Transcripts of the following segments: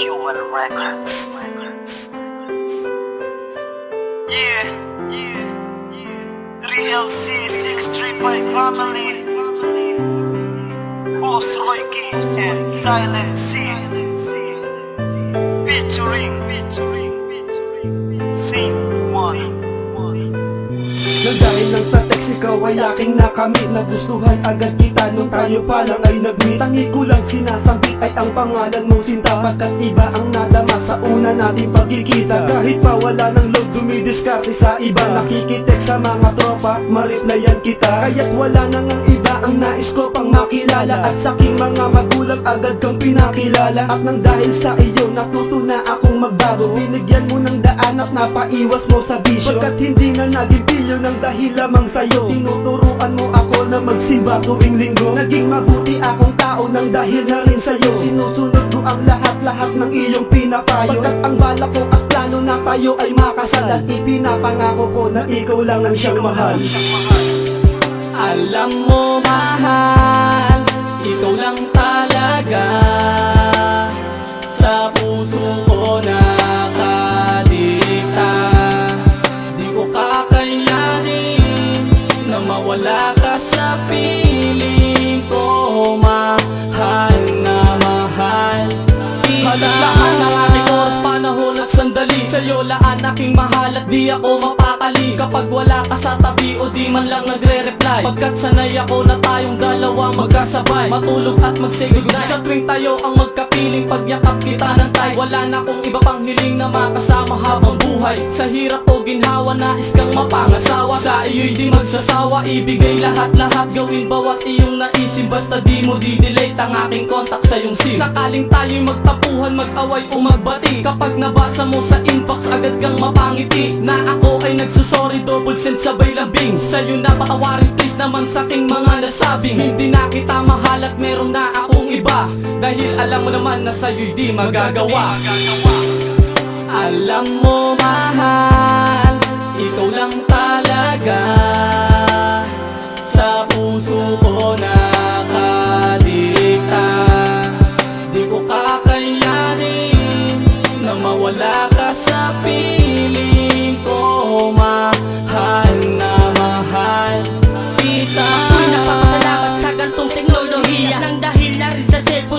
Human Records. Yeah, yeah, yeah. 3LC 635 family. Boss Roy King and Silent ikaw ay aking nakamit Nagustuhan agad kita nung tayo pa lang ay nag-meet. Tangi ko lang sinasambit ay ang pangalan mo sinta. Pagkat iba ang nadama sa una nating pagkikita. Kahit pa wala ng load dumidiskarte sa iba. Nakikitext sa mga tropa, ma-replyan kita. Kaya't wala nang ang iba ang nais ko pang makilala. At sa aking mga magulang agad kang pinakilala. At nang dahil sa iyo natuto na akong magbago. Binigyan mo ng daan at napaiwas mo sa bisyo Pagkat hindi na naging pilyo ng dahil lamang sa'yo Tinuturuan mo ako na magsimba tuwing linggo. Naging mabuti akong tao ng dahil na rin sa'yo. Sinusunod ko ang lahat-lahat ng iyong pinapayo. Pagkat ang bala ko at plano na tayo ay makasal At ipinapangako ko na ikaw lang ang siyang mahal. Alam mo aking mahal at di ako mapakali Kapag wala ka sa tabi o di man lang nagre-reply. Pagkat sanay ako na tayong dalawa magkasabay. Matulog at mag-say goodnight Sa tuwing tayo ang magkapiling Pagyakap kita ng tay. Wala na akong iba pang hiling na makasama habang buhay. Sa hirap o ginhawa nais kang mapangasawa. Sa iyo'y di magsasawa Ibigay lahat-lahat. Gawin bawat iyong naisip Basta di mo di-delete ang aking contact sa iyong SIM. Sakaling tayo'y magtapuhan Mag-away o magbati Kapag nabasa mo sa inbox Agad kang mapangiti Na ako ay nagsusorry Double send sabay lambing Sa'yo na patawarin please naman sa aking mga nasabing. Hindi na kita mahal at meron na akong iba. Dahil alam mo naman na sa'yo'y di magagawa. Alam mo mahal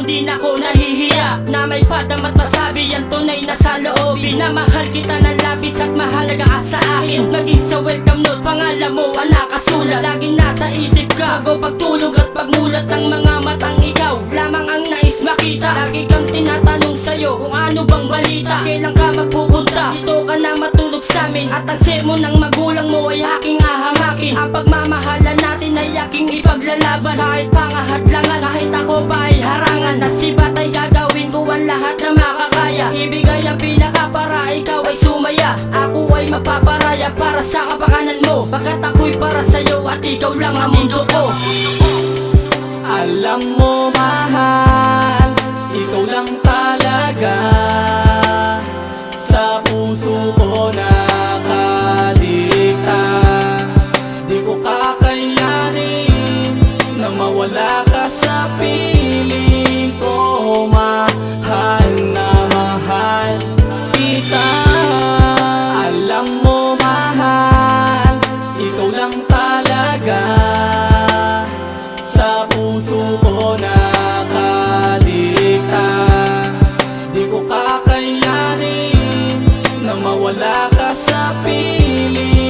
di na ako nahihiya Na may padam at masabi. Yan tunay na sa loobin Na mahal kita ng labis at mahalaga ka sa akin. Naging sa welcome note pangalan mo ang nakasulat. Laging nasa isip ka Bago pagtulog at pagmulat ng mga matang ikaw. Lamang ang nais makita. Lagi kang tinatanong sa'yo kung ano bang balita. Kailan ka magpupunta? Dito ka na matulog sa amin. At ang sermon ng magulang mo ay aking ahamakin. Ang pagmamahalan natin ay aking ipaglalaban. Kahit pangahadlangan Kahit ako pa ay harangan At sibat ay gagawin ko ang lahat na makakaya. Ibigay ang pinaka para ikaw ay sumaya. Ako ay mapaparaya para sa kapakanan mo. Pagkat ako'y para sa'yo at ikaw lang ang mundo ko. Alam mo mahal wala ka sa piling.